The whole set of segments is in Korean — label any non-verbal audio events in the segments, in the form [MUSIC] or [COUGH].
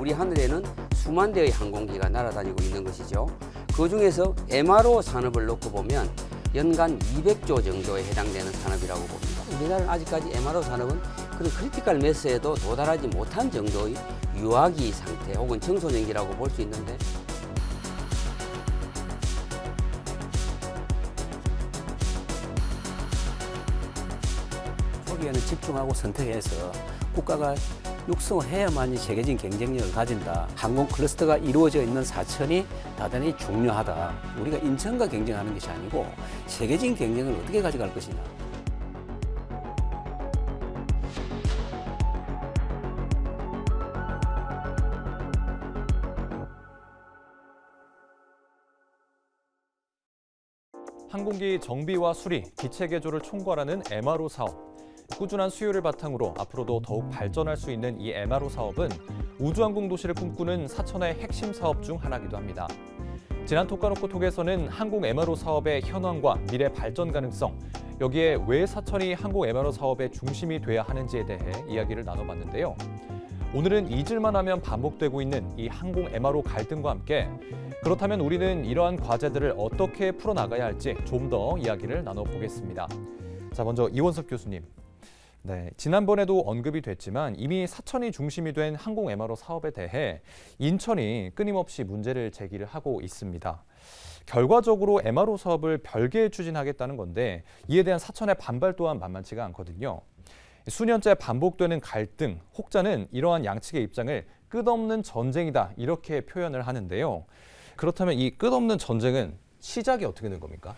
우리 하늘에는 수만 대의 항공기가 날아다니고 있는 것이죠. 그 중에서 MRO 산업을 놓고 보면 연간 200조 정도에 해당되는 산업이라고 봅니다. 우리나라는 아직까지 MRO 산업은 그런 크리티컬 매스에도 도달하지 못한 정도의 유아기 상태 혹은 청소년기라고 볼 수 있는데 초기에는 집중하고 선택해서 국가가 육성을 해야만이 세계적인 경쟁력을 가진다. 항공 클러스터가 이루어져 있는 사천이 대단히 중요하다. 우리가 인천과 경쟁하는 것이 아니고 세계적인 경쟁을 어떻게 가져갈 것이냐. 항공기 정비와 수리, 기체 개조를 총괄하는 MRO 사업. 꾸준한 수요를 바탕으로 앞으로도 더욱 발전할 수 있는 이 MRO 사업은 우주항공 도시를 꿈꾸는 사천의 핵심 사업 중 하나이기도 합니다. 지난 토카노코 톡에서는 항공 MRO 사업의 현황과 미래 발전 가능성, 여기에 왜 사천이 항공 MRO 사업의 중심이 돼야 하는지에 대해 이야기를 나눠봤는데요. 오늘은 잊을만 하면 반복되고 있는 이 항공 MRO 갈등과 함께 그렇다면 우리는 이러한 과제들을 어떻게 풀어나가야 할지 좀 더 이야기를 나눠보겠습니다. 자, 먼저 이원석 교수님. 네, 지난번에도 언급이 됐지만 이미 사천이 중심이 된 항공 MRO 사업에 대해 인천이 끊임없이 문제를 제기를 하고 있습니다. 결과적으로 MRO 사업을 별개에 추진하겠다는 건데 이에 대한 사천의 반발 또한 만만치가 않거든요. 수년째 반복되는 갈등, 혹자는 이러한 양측의 입장을 끝없는 전쟁이다 이렇게 표현을 하는데요. 그렇다면 이 끝없는 전쟁은 시작이 어떻게 된 겁니까?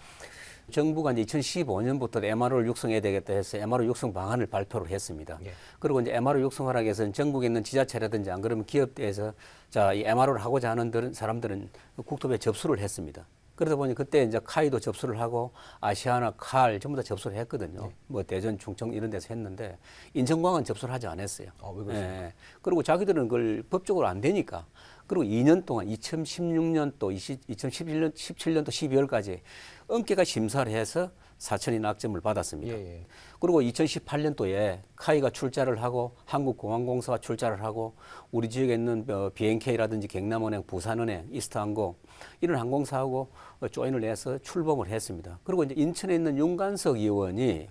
정부가 이제 2015년부터 MRO를 육성해야 되겠다 해서 MRO 육성 방안을 발표를 했습니다. 예. 그리고 이제 MRO 육성하라고 해서 전국에 있는 지자체라든지 안 그러면 기업대에서 자, 이 MRO를 하고자 하는 들은- 사람들은 국토부에 접수를 했습니다. 그러다 보니 그때 이제 카이도 접수를 하고 아시아나 칼 전부 다 접수를 했거든요. 뭐 대전, 충청 이런 데서 했는데 인천공항은 접수를 하지 않았어요. 아, 왜 그러세요? 예. 그리고 자기들은 그걸 법적으로 안 되니까 그리고 2년 동안 2016년 또 2017년 17년도 12월까지 엄격한 심사를 해서 사천이 낙점을 받았습니다. 예, 예. 그리고 2018년도에 카이가 출자를 하고 한국공항공사가 출자를 하고 우리 지역에 있는 어, BNK라든지 경남은행, 부산은행, 이스타항공 이런 항공사하고 어, 조인을 해서 출범을 했습니다. 그리고 이제 인천에 있는 윤관석 의원이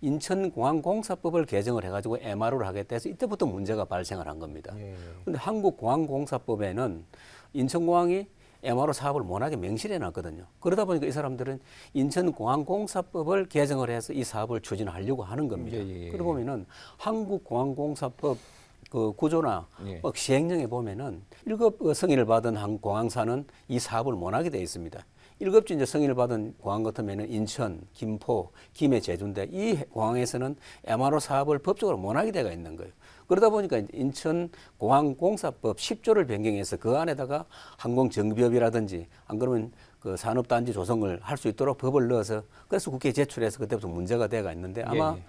인천공항공사법을 개정을 해가지고 MRO를 하겠다 해서 이때부터 문제가 발생을 한 겁니다. 예. 근데 한국공항공사법에는 인천공항이 MRO 사업을 못하게 명시를 해놨거든요. 그러다 보니까 이 사람들은 인천공항공사법을 개정을 해서 이 사업을 추진하려고 하는 겁니다. 예, 예, 예. 그러고 보면은 한국공항공사법 그 구조나 예. 어, 시행령에 보면은 1급 승인을 받은 한 공항사는 이 사업을 못하게 되어 있습니다. 1급지 이제 승인을 받은 공항 같으면은 인천, 김포, 김해, 제주인데 이 공항에서는 MRO 사업을 법적으로 못하게 되어 있는 거예요. 그러다 보니까 이제 인천 공항공사법 10조를 변경해서 그 안에다가 항공정비업이라든지 안 그러면 그 산업단지 조성을 할 수 있도록 법을 넣어서 그래서 국회에 제출해서 그때부터 문제가 돼가 있는데 아마 예, 예.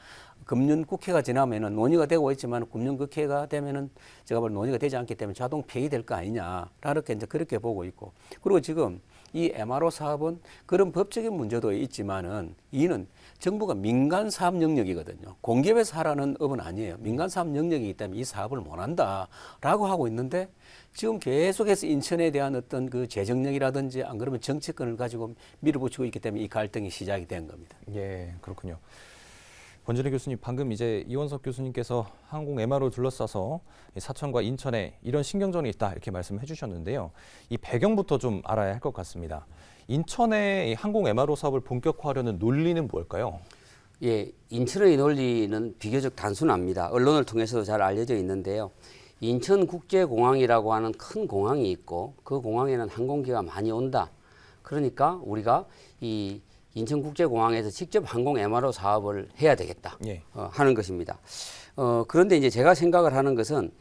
금년 국회가 지나면은 논의가 되고 있지만 금년 국회가 되면은 제가 볼 논의가 되지 않기 때문에 자동 폐기될 거 아니냐 이렇게 이제 그렇게 보고 있고 그리고 지금 이 MRO 사업은 그런 법적인 문제도 있지만은 이는 정부가 민간 사업 영역이거든요. 공기업에서 하라는 업은 아니에요. 민간 사업 영역이기 때문에 이 사업을 못 한다라고 하고 있는데 지금 계속해서 인천에 대한 어떤 그 재정력이라든지 안 그러면 정치권을 가지고 밀어붙이고 있기 때문에 이 갈등이 시작이 된 겁니다. 예, 그렇군요. 권진희 교수님, 방금 이제 이원석 교수님께서 항공 MRO 둘러싸서 이 사천과 인천에 이런 신경전이 있다 이렇게 말씀해 주셨는데요. 이 배경부터 좀 알아야 할 것 같습니다. 인천의 이 항공 MRO 사업을 본격화하려는 논리는 뭘까요? 예, 인천의 논리는 비교적 단순합니다. 언론을 통해서도 잘 알려져 있는데요. 인천국제공항이라고 하는 큰 공항이 있고 그 공항에는 항공기가 많이 온다. 그러니까 우리가 이 인천국제공항에서 직접 항공 MRO 사업을 해야 되겠다 예. 어, 하는 것입니다. 어, 그런데 이제 제가 생각을 하는 것은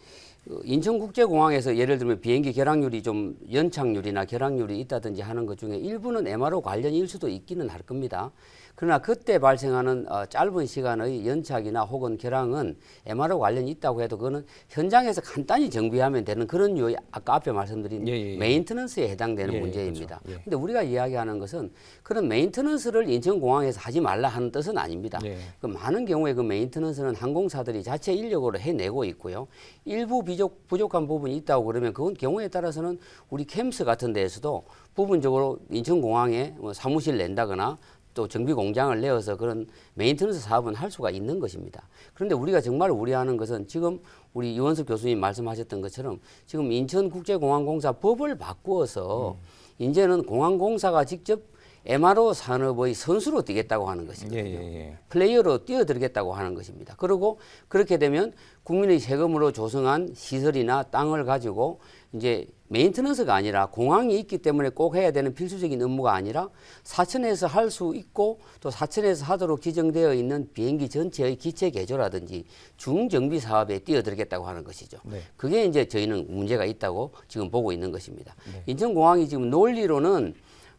어, 인천국제공항에서 예를 들면 비행기 결항률이 좀 연착률이나 결항률이 있다든지 하는 것 중에 일부는 MRO 관련일 수도 있기는 할 겁니다. 그러나 그때 발생하는 어, 짧은 시간의 연착이나 혹은 결항은 MRO 관련이 있다고 해도 그거는 현장에서 간단히 정비하면 되는 그런 유의 아까 앞에 말씀드린 예, 예, 예. 메인터넌스에 해당되는 예, 예, 문제입니다. 그렇죠. 예. 우리가 이야기하는 것은 그런 메인터넌스를 인천공항에서 하지 말라 하는 뜻은 아닙니다. 예. 그 많은 경우에 그 메인터넌스는 항공사들이 자체 인력으로 해내고 있고요. 일부 부족, 부족한 부분이 있다고 그러면 그건 경우에 따라서는 우리 캠스 같은 데에서도 부분적으로 인천공항에 뭐 사무실 낸다거나 또 정비 공장을 내어서 그런 메인터넌스 사업은 할 수가 있는 것입니다. 그런데 우리가 정말 우려하는 것은 지금 우리 이원섭 교수님 말씀하셨던 것처럼 지금 인천국제공항공사 법을 바꾸어서 이제는 공항공사가 직접 MRO 산업의 선수로 뛰겠다고 하는 것이거든요. 예, 예, 예. 플레이어로 뛰어들겠다고 하는 것입니다. 그리고 그렇게 되면 국민의 세금으로 조성한 시설이나 땅을 가지고 이제 메인터넌스가 아니라 공항이 있기 때문에 꼭 해야 되는 필수적인 업무가 아니라 사천에서 할 수 있고 또 사천에서 하도록 지정되어 있는 비행기 전체의 기체 개조라든지 중정비 사업에 뛰어들겠다고 하는 것이죠. 네. 그게 이제 저희는 문제가 있다고 지금 보고 있는 것입니다. 인천공항이 지금 논리로는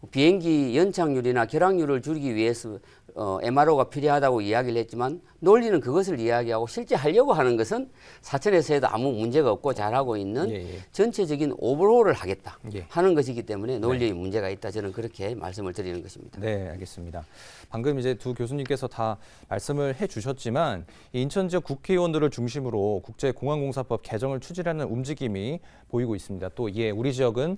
비행기 연착률이나 결항률을 줄이기 위해서 어, MRO가 필요하다고 이야기를 했지만 논리는 그것을 이야기하고 실제 하려고 하는 것은 사천에서 해도 아무 문제가 없고 잘하고 있는 예, 예. 전체적인 오버홀을 하겠다 예. 하는 것이기 때문에 논리의 문제가 있다 저는 그렇게 말씀을 드리는 것입니다. 네, 알겠습니다. 방금 이제 두 교수님께서 다 말씀을 해주셨지만 이 인천 지역 국회의원들을 중심으로 국제공항공사법 개정을 추진하는 움직임이 보이고 있습니다. 또 이에 우리 지역은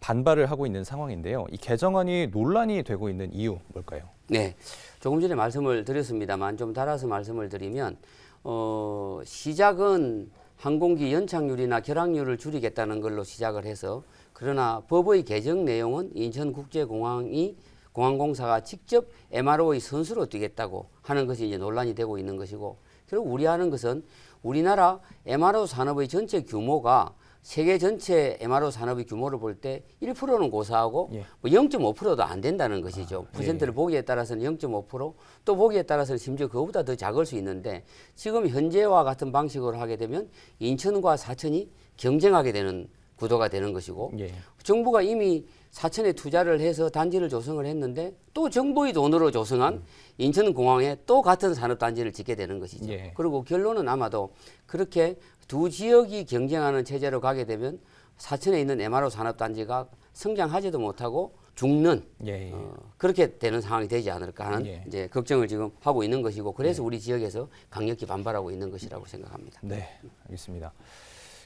반발을 하고 있는 상황인데요. 이 개정안이 논란이 되고 있는 이유 뭘까요? 네, 조금 전에 말씀을 드렸습니다만 좀 달아서 말씀을 드리면 어, 시작은 항공기 연착률이나 결항률을 줄이겠다는 걸로 시작을 해서 그러나 법의 개정 내용은 인천국제공항이 공항공사가 직접 MRO의 선수로 뛰겠다고 하는 것이 이제 논란이 되고 있는 것이고 결국 우려하는 것은 우리나라 MRO 산업의 전체 규모가 세계 전체 MRO 산업의 규모를 볼 때 1%는 고사하고 예. 뭐 0.5%도 안 된다는 것이죠. 예. 퍼센트를 보기에 따라서는 0.5%또 보기에 따라서는 심지어 그거보다 더 작을 수 있는데 지금 현재와 같은 방식으로 하게 되면 인천과 사천이 경쟁하게 되는 구도가 되는 것이고 예. 정부가 이미 사천에 투자를 해서 단지를 조성을 했는데 또 정부의 돈으로 조성한 인천공항에 또 같은 산업단지를 짓게 되는 것이죠. 예. 그리고 결론은 아마도 그렇게 두 지역이 경쟁하는 체제로 가게 되면 사천에 있는 MRO 산업단지가 성장하지도 못하고 죽는 예, 예. 어, 그렇게 되는 상황이 되지 않을까 하는 예. 이제 걱정을 지금 하고 있는 것이고 그래서 우리 지역에서 강력히 반발하고 있는 것이라고 생각합니다. 네, 알겠습니다.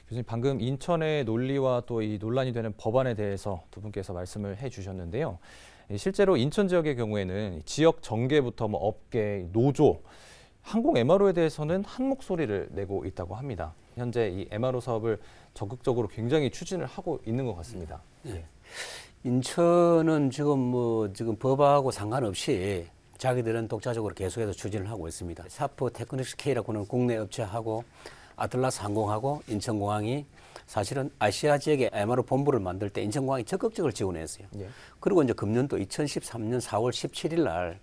교수님 방금 인천의 논리와 또 이 논란이 되는 법안에 대해서 두 분께서 말씀을 해주셨는데요. 이 실제로 인천 지역의 경우에는 지역 정계부터 뭐 업계, 노조, 항공 MRO에 대해서는 한 목소리를 내고 있다고 합니다. 현재 이 MRO 사업을 적극적으로 굉장히 추진을 하고 있는 것 같습니다. 예. 인천은 지금 뭐 지금 법하고 상관없이 자기들은 독자적으로 계속해서 추진을 하고 있습니다. 샤프 테크닉스 K라고 하는 국내 업체하고 아틀라스 항공하고 인천공항이 사실은 아시아 지역에 MRO 본부를 만들 때 인천공항이 적극적으로 지원했어요. 예. 그리고 이제 금년도 2013년 4월 17일 날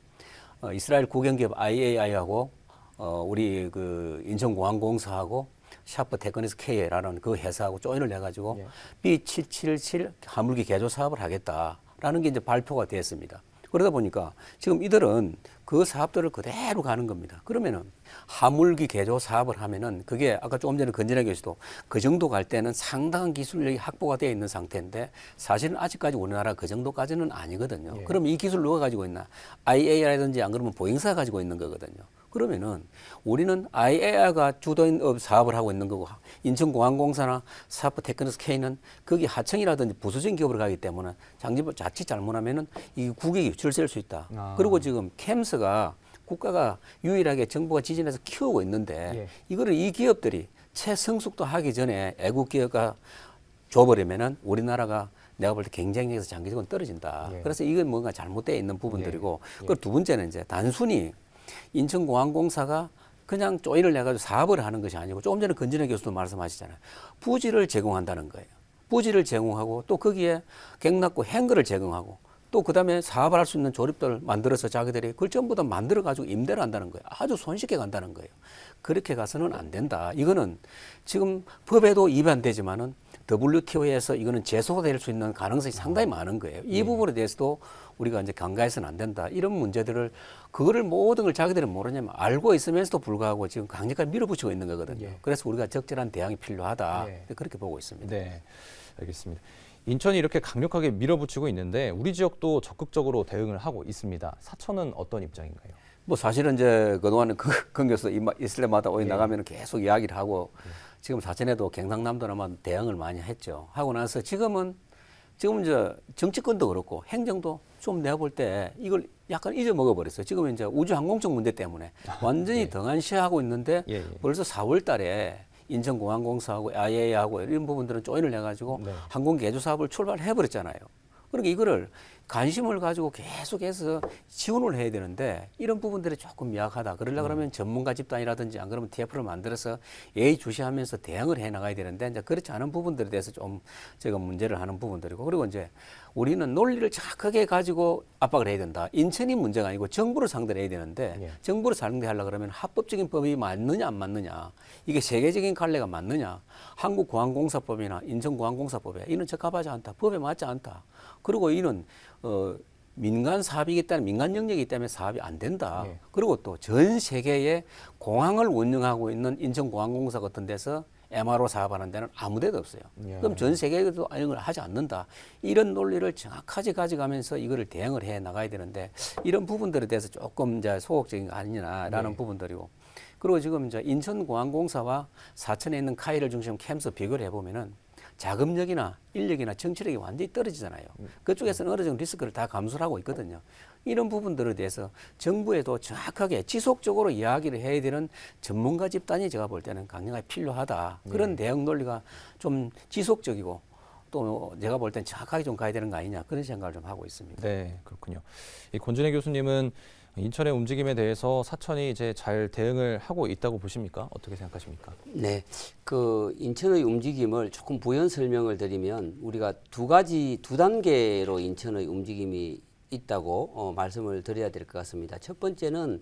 어, 이스라엘 국영기업 IAI하고 어, 우리 그 인천공항공사하고 샤프 테크닉스 K라는 그 회사하고 조인을 해가지고 예. B777 화물기 개조 사업을 하겠다라는 게 이제 발표가 됐습니다. 그러다 보니까 지금 이들은 그 사업들을 그대로 가는 겁니다. 그러면은 화물기 개조 사업을 하면은 그게 아까 조금 전에 건진아 교수도 그 정도 갈 때는 상당한 기술력이 확보가 되어 있는 상태인데 사실은 아직까지 우리나라 그 정도까지는 아니거든요. 예. 그럼 이 기술 누가 가지고 있나? IA라든지 안 그러면 보잉사가 가지고 있는 거거든요. 그러면은 우리는 IA가 주도인 업 사업을 하고 있는 거고 인천공항공사나 사프 테크닉스 K는 거기 하청이라든지 부수적인 기업으로 가기 때문에 장기부 자칫 잘못하면은 이 국익이 줄셀 수 있다. 아. 그리고 지금 캠스가 국가가 유일하게 정부가 지진해서 키우고 있는데 예. 이거를 이 기업들이 채성숙도 하기 전에 애국 기업가 줘버리면은 우리나라가 내가 볼 때 경쟁력에서 장기적으로 떨어진다. 예. 그래서 이건 뭔가 잘못되어 있는 부분들이고 예. 그리고 두 번째는 이제 단순히 인천공항공사가 그냥 조인을 내가지고 사업을 하는 것이 아니고 조금 전에 건진혜 교수도 말씀하시잖아요. 부지를 제공한다는 거예요. 부지를 제공하고 또 거기에 갱락고 행거를 제공하고 또 그다음에 사업을 할 수 있는 조립들을 만들어서 자기들이 그걸 전부 다 만들어 가지고 임대를 한다는 거예요. 아주 손쉽게 간다는 거예요. 그렇게 가서는 안 된다. 이거는 지금 법에도 위반되지만은 WTO에서 이거는 제소될 수 있는 가능성이 상당히 많은 거예요. 이 부분에 대해서도 우리가 이제 간과해서는 안 된다. 이런 문제들을 그거를 모든 걸 자기들은 모르냐면 알고 있으면서도 불구하고 지금 강력하게 밀어붙이고 있는 거거든요. 예. 그래서 우리가 적절한 대응이 필요하다. 예. 그렇게 보고 있습니다. 네, 알겠습니다. 인천이 이렇게 강력하게 밀어붙이고 있는데 우리 지역도 적극적으로 대응을 하고 있습니다. 사천은 어떤 입장인가요? 뭐 사실은 이제 그동안은 그 근교에서 있을 때마다 예. 오이 나가면 계속 이야기를 하고 지금 사천에도 경상남도나마 대응을 많이 했죠. 하고 나서 지금은 지금 이제 정치권도 그렇고 행정도 좀 내가 볼 때 이걸 약간 잊어먹어 버렸어요. 지금 이제 우주항공청 문제 때문에 [LAUGHS] 완전히 등한시하고 있는데 예, 예. 벌써 4월 달에 인천공항공사하고 IA하고 이런 부분들은 조인을 해가지고 네. 항공 개조 사업을 출발해 버렸잖아요. 그러니까 이거를 관심을 가지고 계속해서 지원을 해야 되는데 이런 부분들이 조금 미약하다. 그러려 음. 그러면 전문가 집단이라든지 안 그러면 TF를 만들어서 예의 주시하면서 대응을 해 나가야 되는데 이제 그렇지 않은 부분들에 대해서 좀 제가 문제를 하는 부분들이고 그리고 이제 우리는 논리를 정확하게 가지고 압박을 해야 된다. 인천이 문제가 아니고 정부를 상대로 해야 되는데 예. 정부를 상대하려 그러면 합법적인 법이 맞느냐 안 맞느냐 이게 세계적인 관례가 맞느냐 한국공항공사법이나 인천공항공사법에 이는 적합하지 않다 법에 맞지 않다 그리고 이는 어 민간 사업이기 때문에 민간 영역이기 때문에 사업이 안 된다 예. 그리고 또 전 세계에 공항을 운영하고 있는 인천공항공사 같은 데서 MRO 사업하는 데는 아무 데도 없어요. 예. 그럼 전 세계에도 이런 걸 하지 않는다. 이런 논리를 정확하게 가져가면서 이거를 대응을 해 나가야 되는데 이런 부분들에 대해서 조금 이제 소극적인 거 아니냐라는 네. 부분들이고 그리고 지금 이제 인천공항공사와 사천에 있는 카이를 중심 캠스 비교를 해보면은 자금력이나 인력이나 정치력이 완전히 떨어지잖아요. 그쪽에서는 어느 정도 리스크를 다 감수를 하고 있거든요. 이런 부분들에 대해서 정부에도 정확하게 지속적으로 이야기를 해야 되는 전문가 집단이 제가 볼 때는 강력하게 필요하다. 그런 대응 논리가 좀 지속적이고 또 제가 볼 땐 정확하게 좀 가야 되는 거 아니냐 그런 생각을 좀 하고 있습니다. 네, 그렇군요. 이 권준혜 교수님은 인천의 움직임에 대해서 사천이 이제 잘 대응을 하고 있다고 보십니까? 어떻게 생각하십니까? 네, 그 인천의 움직임을 조금 부연 설명을 드리면 우리가 두 가지 두 단계로 인천의 움직임이 있다고 어, 말씀을 드려야 될 것 같습니다. 첫 번째는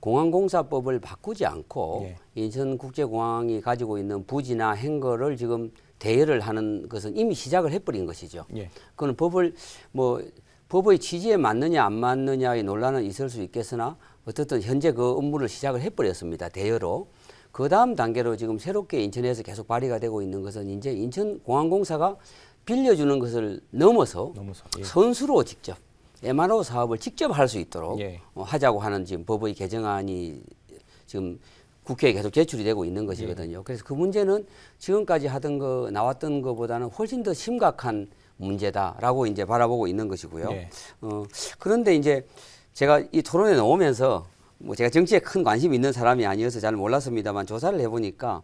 공항공사법을 바꾸지 않고 예. 인천국제공항이 가지고 있는 부지나 행거를 지금 대여를 하는 것은 이미 시작을 해버린 것이죠. 예. 그건 법을 뭐 법의 취지에 맞느냐 안 맞느냐의 논란은 있을 수 있겠으나 어떻든 현재 그 업무를 시작을 해버렸습니다 대여로 그 다음 단계로 지금 새롭게 인천에서 계속 발의가 되고 있는 것은 이제 인천공항공사가 빌려주는 것을 넘어서 넘어서 예. 선수로 직접 MRO 사업을 직접 할 수 있도록 예. 어, 하자고 하는 지금 법의 개정안이 지금 국회에 계속 제출이 되고 있는 것이거든요. 예. 그래서 그 문제는 지금까지 하던 거 나왔던 것보다는 훨씬 더 심각한 문제다라고 이제 바라보고 있는 것이고요. 예. 어, 그런데 이제 제가 이 토론에 나오면서 뭐 제가 정치에 큰 관심이 있는 사람이 아니어서 잘 몰랐습니다만 조사를 해보니까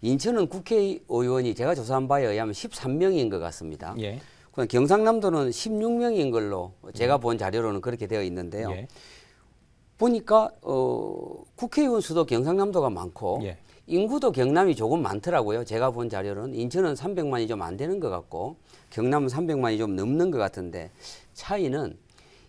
인천은 국회의원이 제가 조사한 바에 의하면 13명인 것 같습니다. 예. 그럼 경상남도는 16명인 걸로 제가 본 자료로는 그렇게 되어 있는데요. 예. 보니까 어, 국회의원 수도 경상남도가 많고 예. 인구도 경남이 조금 많더라고요. 제가 본 자료는 인천은 300만이 좀 안 되는 것 같고 경남은 300만이 좀 넘는 것 같은데 차이는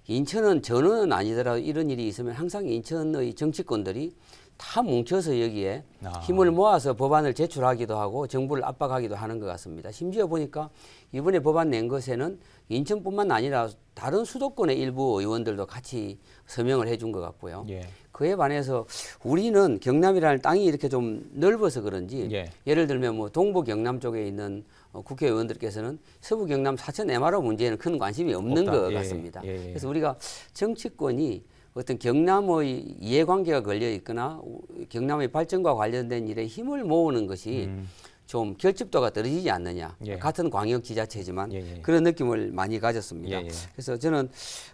인천은 전원은 아니더라도 이런 일이 있으면 항상 인천의 정치권들이 다 뭉쳐서 여기에 아. 힘을 모아서 법안을 제출하기도 하고 정부를 압박하기도 하는 것 같습니다. 심지어 보니까 이번에 법안 낸 것에는 인천뿐만 아니라 다른 수도권의 일부 의원들도 같이 서명을 해준 것 같고요. 예. 그에 반해서 우리는 경남이라는 땅이 이렇게 좀 넓어서 그런지 예. 예를 들면 뭐 동부 경남 쪽에 있는 어, 국회의원들께서는 서부 경남 사천 MRO 문제에는 큰 관심이 없는 없다. 것 예, 같습니다. 예, 예. 그래서 우리가 정치권이 어떤 경남의 이해관계가 걸려 있거나 우- 경남의 발전과 관련된 일에 힘을 모으는 것이 음. 좀 결집도가 떨어지지 않느냐. 예. 같은 광역 지자체지만 예, 예. 그런 느낌을 많이 가졌습니다. 예, 예. 그래서 저는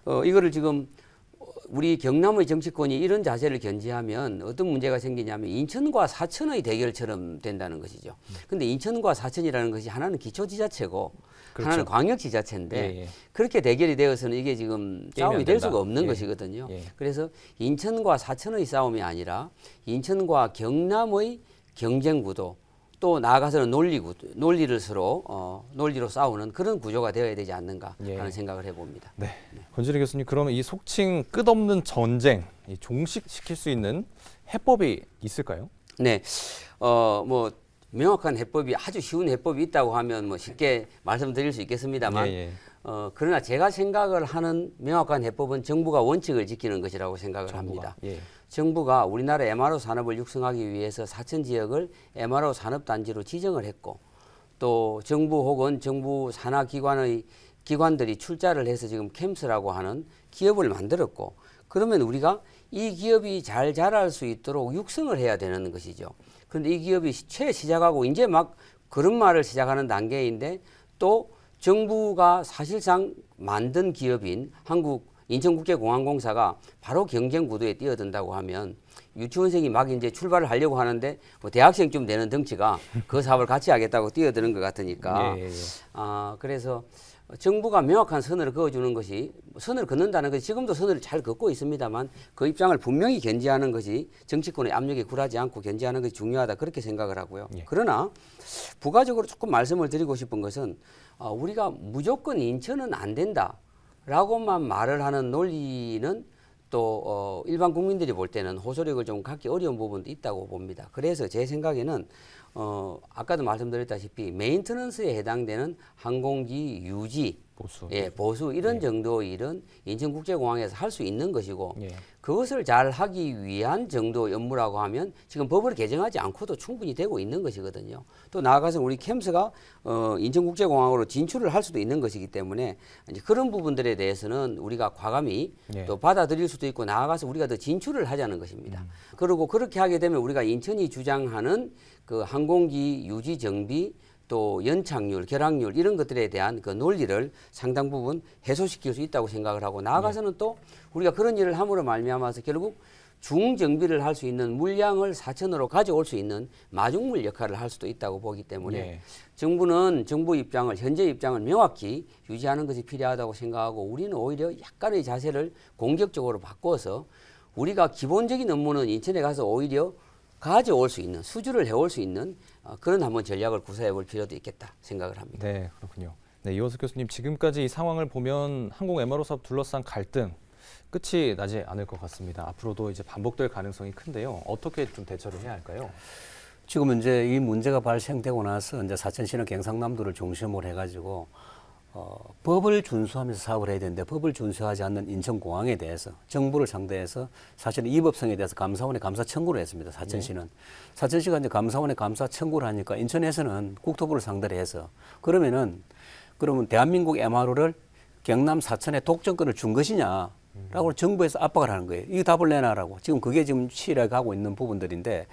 어, 이거를 지금 우리 경남의 정치권이 이런 자세를 견지하면 어떤 문제가 생기냐면 인천과 사천의 대결처럼 된다는 것이죠. 음. 근데 인천과 사천이라는 것이 하나는 기초지자체고 하나는 그렇죠. 광역지자체인데 예, 예. 그렇게 대결이 되어서는 이게 지금 싸움이 안 될. 수가 없는 예. 것이거든요. 예. 그래서 인천과 사천의 싸움이 아니라 인천과 경남의 경쟁 구도 또 나아가서는 논리 구도, 논리를 서로 어, 논리로 싸우는 그런 구조가 되어야 되지 않는가 예. 하는 생각을 해봅니다. 네. 권진희 교수님, 그러면 이 속칭 끝없는 전쟁, 이 종식시킬 수 있는 해법이 있을까요? 네, 어, 뭐 명확한 해법이 아주 쉬운 해법이 있다고 하면 뭐 쉽게 말씀드릴 수 있겠습니다만 예, 예. 어, 그러나 제가 생각을 하는 명확한 해법은 정부가 원칙을 지키는 것이라고 생각을 합니다. 예. 정부가 우리나라 MRO 산업을 육성하기 위해서 사천 지역을 MRO 산업단지로 지정을 했고 또 정부 혹은 정부 산하 기관의 기관들이 출자를 해서 지금 캠스라고 하는 기업을 만들었고 그러면 우리가 이 기업이 잘 자랄 수 있도록 육성을 해야 되는 것이죠. 그런데 이 기업이 최 시작하고 이제 막 그런 말을 시작하는 단계인데 또 정부가 사실상 만든 기업인 한국 인천국제공항공사가 바로 경쟁 구도에 뛰어든다고 하면 유치원생이 막 이제 출발을 하려고 하는데 뭐 대학생쯤 되는 덩치가 그 사업을 같이 하겠다고 뛰어드는 것 같으니까 예, 예, 예. 아 그래서 정부가 명확한 선을 그어주는 것이 선을 긋는다는 것이 지금도 선을 잘 긋고 있습니다만 그 입장을 분명히 견지하는 것이 정치권의 압력에 굴하지 않고 견지하는 것이 중요하다 그렇게 생각을 하고요. 예. 그러나 부가적으로 조금 말씀을 드리고 싶은 것은 어, 우리가 무조건 인천은 안 된다라고만 말을 하는 논리는 또 어, 일반 국민들이 볼 때는 호소력을 좀 갖기 어려운 부분도 있다고 봅니다. 그래서 제 생각에는 어, 아까도 말씀드렸다시피 메인터넌스에 해당되는 항공기 유지, 보수. 예, 보수 이런 정도의 일은 인천국제공항에서 할 수 있는 것이고 예. 그것을 잘 하기 위한 정도 업무라고 하면 지금 법을 개정하지 않고도 충분히 되고 있는 것이거든요. 또 나아가서 우리 캠스가 어, 인천국제공항으로 진출을 할 수도 있는 것이기 때문에 이제 그런 부분들에 대해서는 우리가 과감히 예. 또 받아들일 수도 있고 나아가서 우리가 더 진출을 하자는 것입니다. 그리고 그렇게 하게 되면 우리가 인천이 주장하는 그 항공기 유지 정비 또 연착률, 결항률 이런 것들에 대한 그 논리를 상당 부분 해소시킬 수 있다고 생각을 하고 나아가서는 또 우리가 그런 일을 함으로 말미암아서 결국 중정비를 할 수 있는 물량을 사천으로 가져올 수 있는 마중물 역할을 할 수도 있다고 보기 때문에 예. 정부는 정부 입장을 현재 입장을 명확히 유지하는 것이 필요하다고 생각하고 우리는 오히려 약간의 자세를 공격적으로 바꿔서 우리가 기본적인 업무는 인천에 가서 오히려 가져올 수 있는 수주를 해올 수 있는 어, 그런 한번 전략을 구사해 볼 필요도 있겠다 생각을 합니다. 네, 그렇군요. 네, 이원석 교수님 지금까지 이 상황을 보면 항공 MRO 사업 둘러싼 갈등 끝이 나지 않을 것 같습니다. 앞으로도 이제 반복될 가능성이 큰데요. 어떻게 좀 대처를 해야 할까요? 지금 이제 이 문제가 발생되고 나서 이제 사천 시는 경상남도를 중심으로 해가지고 어, 법을 준수하면서 사업을 해야 되는데 법을 준수하지 않는 인천공항에 대해서 정부를 상대해서 사실은 이 법성에 대해서 감사원에 감사 청구를 했습니다. 사천시는 사천시가 이제 감사원에 감사 청구를 하니까 인천에서는 국토부를 상대로 해서 그러면은 그러면 대한민국 MRO를 경남 사천에 독점권을 준 것이냐? 라고 정부에서 압박을 하는 거예요. 이 답을 내놔라고. 지금 그게 지금 시일에 가고 있는 부분들인데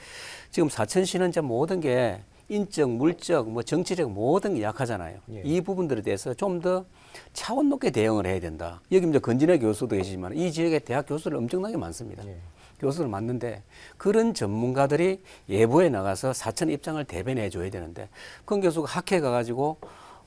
지금 사천시는 이제 모든 게 인적, 물적, 뭐 정치적 모든 게 약하잖아요. 예. 이 부분들에 대해서 좀 더 차원 높게 대응을 해야 된다. 여기 이제 건진의 교수도 계시지만 이 지역에 대학 교수들 엄청나게 많습니다. 예. 교수들 맞는데 그런 전문가들이 예보에 나가서 사천 입장을 대변해 줘야 되는데 권 교수가 학회 가가지고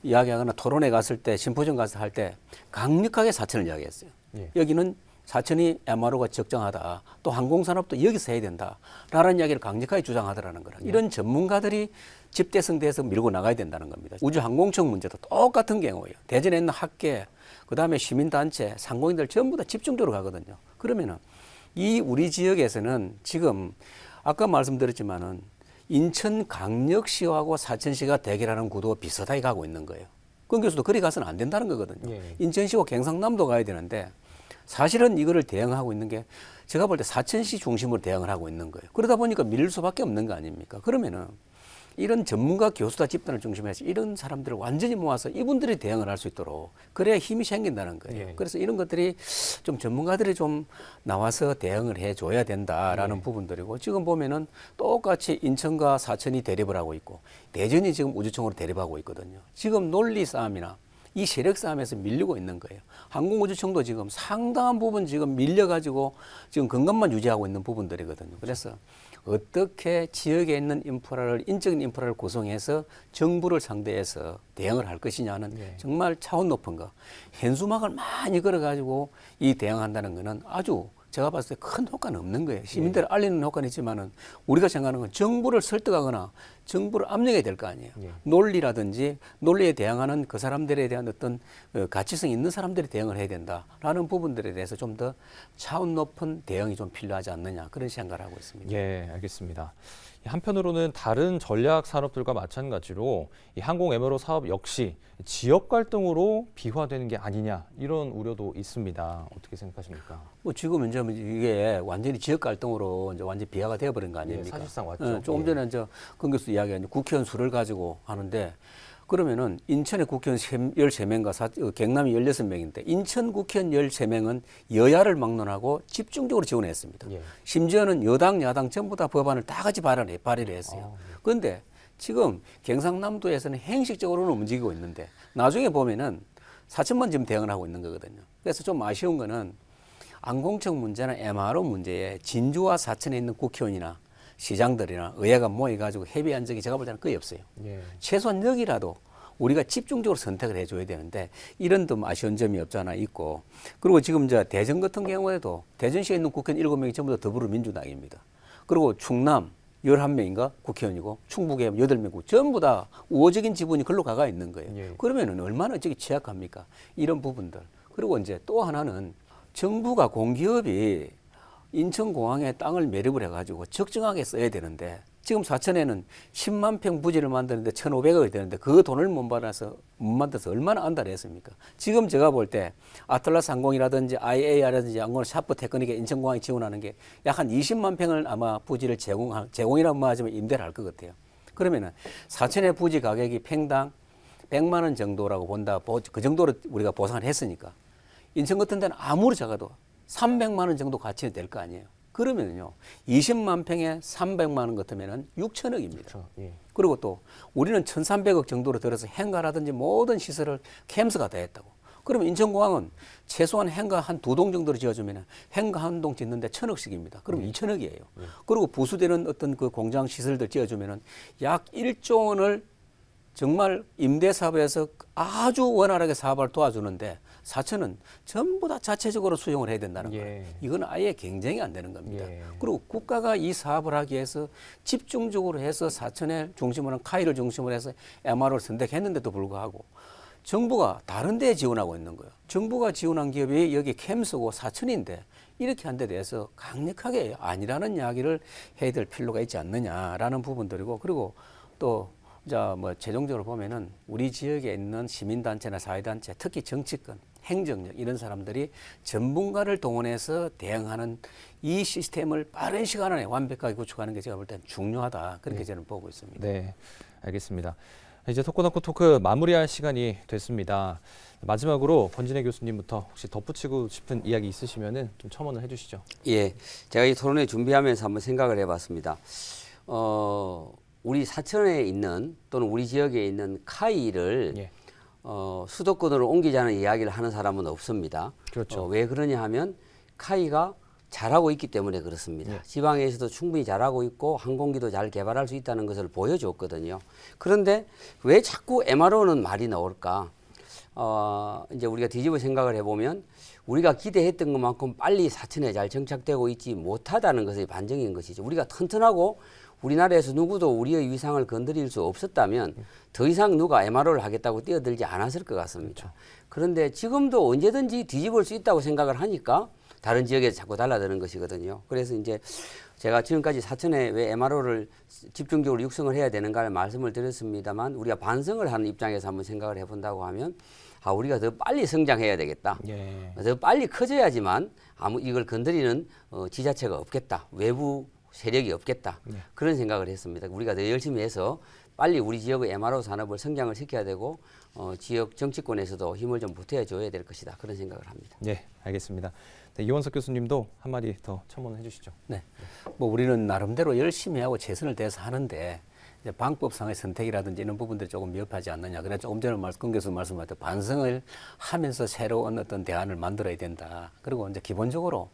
이야기하거나 토론회 갔을 때 심포지엄 가서 할 때 강력하게 사천을 이야기했어요. 예. 여기는 사천이 MRO가 적정하다. 또 항공산업도 여기서 해야 된다. 라는 이야기를 강력하게 주장하더라는 거라. 이런 전문가들이 집대성돼서 밀고 나가야 된다는 겁니다. 우주항공청 문제도 똑같은 경우예요. 대전에 있는 학계, 그 다음에 시민단체, 상공인들 전부 다 집중적으로 가거든요. 그러면은 이 우리 지역에서는 지금 아까 말씀드렸지만은 인천광역시하고 사천시가 대결하는 구도가 비슷하게 가고 있는 거예요. 권 교수도 그리 가서는 안 된다는 거거든요. 예. 인천시와 경상남도 가야 되는데 사실은 이거를 대응하고 있는 게 제가 볼 때 사천시 중심으로 대응을 하고 있는 거예요. 그러다 보니까 밀릴 수밖에 없는 거 아닙니까? 그러면은 이런 전문가 교수다 집단을 중심해서 이런 사람들을 완전히 모아서 이분들이 대응을 할 수 있도록 그래야 힘이 생긴다는 거예요. 예. 그래서 이런 것들이 좀 전문가들이 좀 나와서 대응을 해줘야 된다라는 부분들이고 지금 보면은 똑같이 인천과 사천이 대립을 하고 있고 대전이 지금 우주청으로 대립하고 있거든요. 지금 논리 싸움이나 이 세력 싸움에서 밀리고 있는 거예요. 항공우주청도 지금 상당한 부분 지금 밀려가지고 지금 건강만 유지하고 있는 부분들이거든요. 그래서 어떻게 지역에 있는 인프라를 인적인 인프라를 구성해서 정부를 상대해서 대응을 할 것이냐는 예. 정말 차원 높은 거. 현수막을 많이 걸어가지고 이 대응한다는 거는 아주 제가 봤을 때 큰 효과는 없는 거예요. 시민들 을 알리는 효과는 있지만은 우리가 생각하는 건 정부를 설득하거나 정부를 압력해야 될 거 아니에요. 예. 논리라든지 논리에 대항하는 그 사람들에 대한 어떤 어, 가치성 있는 사람들이 대응을 해야 된다라는 부분들에 대해서 좀 더 차원 높은 대응이 좀 필요하지 않느냐 그런 생각을 하고 있습니다. 예, 알겠습니다. 이 한편으로는 다른 전략 산업들과 마찬가지로 이 항공 MRO 사업 역시 지역 갈등으로 비화되는 게 아니냐 이런 우려도 있습니다. 어떻게 생각하십니까? 뭐 지금 이제 뭐 이게 완전히 지역 갈등으로 이제 완전 히 비화가 되어버린 거 아닙니까? 예, 사실상 왔죠. 어, 조금 예. 전에 이제 건교수 이야기한 국회의원 수를 가지고 하는데 그러면은 인천의 국회의원 13명과 사, 어, 경남이 16명인데 인천 국회의원 13명은 여야를 막론하고 집중적으로 지원했습니다. 예. 심지어는 여당, 야당 전부 다 법안을 다 같이 발의를, 발의를 했어요. 그런데 지금 경상남도에서는 행식적으로는 움직이고 있는데 나중에 보면은 사천만 지금 대응을 하고 있는 거거든요. 그래서 좀 아쉬운 거는 안공청 문제나 MRO 문제에 진주와 사천에 있는 국회의원이나 시장들이나 의회가 모여가지고 협의한 적이 제가 볼 때는 거의 없어요. 예. 최소한 여기라도 우리가 집중적으로 선택을 해줘야 되는데 이런 좀 아쉬운 점이 없잖아 있고 그리고 지금 이제 대전 같은 경우에도 대전시에 있는 국회의원 일곱 명이 전부 다 더불어민주당입니다. 그리고 충남 11명인가 국회의원이고 충북에 8명 전부 다 우호적인 지분이 글로 가가 있는 거예요. 예. 그러면은 얼마나 저기 취약합니까? 이런 부분들. 그리고 이제 또 하나는 정부가 공기업이 인천공항에 땅을 매립을 해가지고 적정하게 써야 되는데 지금 사천에는 10만 평 부지를 만드는데 1,500억이 되는데 그 돈을 못 받아서 못 만들어서 얼마나 안달했습니까? 지금 제가 볼 때 아틀라스 항공이라든지 IAR이라든지 항공 샤프 테크닉에 인천공항이 지원하는 게 약 한 20만 평을 아마 부지를 제공 제공이라고 뭐 하지만 임대를 할 것 같아요. 그러면은 사천의 부지 가격이 평당 100만 원 정도라고 본다. 보- 그 정도로 우리가 보상을 했으니까 인천 같은 데는 아무리 작아도 300만 원 정도 가치는 될 거 아니에요. 그러면요. 20만 평에 300만 원 같으면은 6천억입니다. 그렇죠. 예. 그리고 또 우리는 1,300억 정도로 들어서 행가라든지 모든 시설을 캠스가 다 했다고. 그러면 인천공항은 최소한 행가 한 두 동 정도로 지어주면 행가 한 동 짓는데 천억씩입니다. 그럼 이 2천억이에요. 그리고 부수되는 어떤 그 공장 시설들 지어주면은 약 1조 원을 정말 임대 사업에서 아주 원활하게 사업을 도와주는데 사천은 전부 다 자체적으로 수용을 해야 된다는 예. 거예요. 이건 아예 경쟁이 안 되는 겁니다. 예. 그리고 국가가 이 사업을 하기 위해서 집중적으로 해서 사천의 중심으로 는 카이를 중심으로 해서 MRO를 선택했는데도 불구하고 정부가 다른 데에 지원하고 있는 거예요. 정부가 지원한 기업이 여기 캠스고 사천인데 이렇게 한 데 대해서 강력하게 아니라는 이야기를 해야 될 필요가 있지 않느냐라는 부분들이고 그리고 또 자, 뭐 최종적으로 보면은 우리 지역에 있는 시민단체나 사회단체, 특히 정치권, 행정력 이런 사람들이 전문가를 동원해서 대응하는 이 시스템을 빠른 시간 안에 완벽하게 구축하는 게 제가 볼땐 중요하다 그렇게 저는 보고 있습니다. 네, 알겠습니다. 이제 토크너크 토크 마무리할 시간이 됐습니다. 마지막으로 권진혜 교수님부터 혹시 덧붙이고 싶은 이야기 있으시면은 좀 첨언을 해주시죠. 예, 제가 이 토론회 준비하면서 한번 생각을 해봤습니다. 어, 우리 사천에 있는 또는 우리 지역에 있는 카이를 예. 어, 수도권으로 옮기자는 이야기를 하는 사람은 없습니다. 그렇죠. 어, 왜 그러냐 하면 카이가 잘하고 있기 때문에 그렇습니다. 예. 지방에서도 충분히 잘하고 있고 항공기도 잘 개발할 수 있다는 것을 보여줬거든요. 그런데 왜 자꾸 MRO는 말이 나올까? 어, 이제 우리가 뒤집어 생각을 해보면 우리가 기대했던 것만큼 빨리 사천에 잘 정착되고 있지 못하다는 것의 반증인 것이죠. 우리가 튼튼하고 우리나라에서 누구도 우리의 위상을 건드릴 수 없었다면 더 이상 누가 MRO를 하겠다고 뛰어들지 않았을 것 같습니다. 그런데 지금도 언제든지 뒤집을 수 있다고 생각을 하니까 다른 지역에서 자꾸 달라드는 것이거든요. 그래서 이제 제가 지금까지 사천에 왜 MRO를 집중적으로 육성을 해야 되는가를 말씀을 드렸습니다만 우리가 반성을 하는 입장에서 한번 생각을 해본다고 하면 아 우리가 더 빨리 성장해야 되겠다. 예. 더 빨리 커져야지만 아무 이걸 건드리는 어, 지자체가 없겠다. 외부 세력이 없겠다. 그런 생각을 했습니다. 우리가 더 열심히 해서 빨리 우리 지역의 MRO 산업을 성장을 시켜야 되고 어, 지역 정치권에서도 힘을 좀 보태어 줘야 될 것이다. 그런 생각을 합니다. 예, 알겠습니다. 네, 이원석 교수님도 한마디 더 첨언을 해주시죠. 네. 뭐 우리는 나름대로 열심히 하고 최선을 다해서 하는데 방법상의 선택이라든지 이런 부분들이 조금 미흡하지 않느냐. 그래 조금 전에 말씀, 권 교수 말씀하셨 반성을 하면서 새로운 어떤 대안을 만들어야 된다. 그리고 이제 기본적으로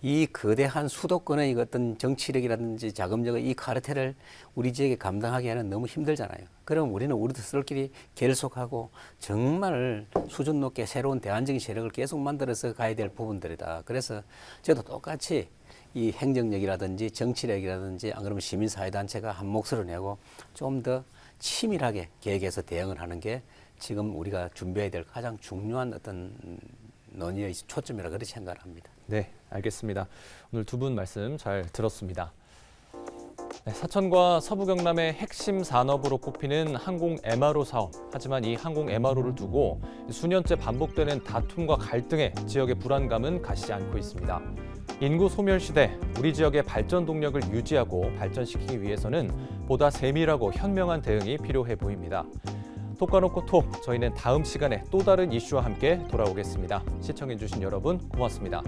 이 거대한 수도권의 이 어떤 정치력이라든지 자금력의 이 카르텔을 우리 지역에 감당하기 에는 너무 힘들잖아요. 그럼 우리는 우리 스스로끼리 결속하고 정말 수준 높게 새로운 대안적인 세력을 계속 만들어서 가야 될 부분들이다. 그래서 저도 똑같이 이 행정력이라든지 정치력이라든지 안 그러면 시민사회단체가 한 몫을 내고 좀 더 치밀하게 계획해서 대응을 하는 게 지금 우리가 준비해야 될 가장 중요한 어떤 논의의 초점이라 그렇게 생각을 합니다. 네, 알겠습니다. 오늘 두 분 말씀 잘 들었습니다. 네, 사천과 서부 경남의 핵심 산업으로 꼽히는 항공 MRO 사업. 하지만 이 항공 MRO를 두고 수년째 반복되는 다툼과 갈등에 지역의 불안감은 가시지 않고 있습니다. 인구 소멸 시대 우리 지역의 발전 동력을 유지하고 발전시키기 위해서는 보다 세밀하고 현명한 대응이 필요해 보입니다. 톡까놓고 톡 저희는 다음 시간에 또 다른 이슈와 함께 돌아오겠습니다. 시청해주신 여러분 고맙습니다.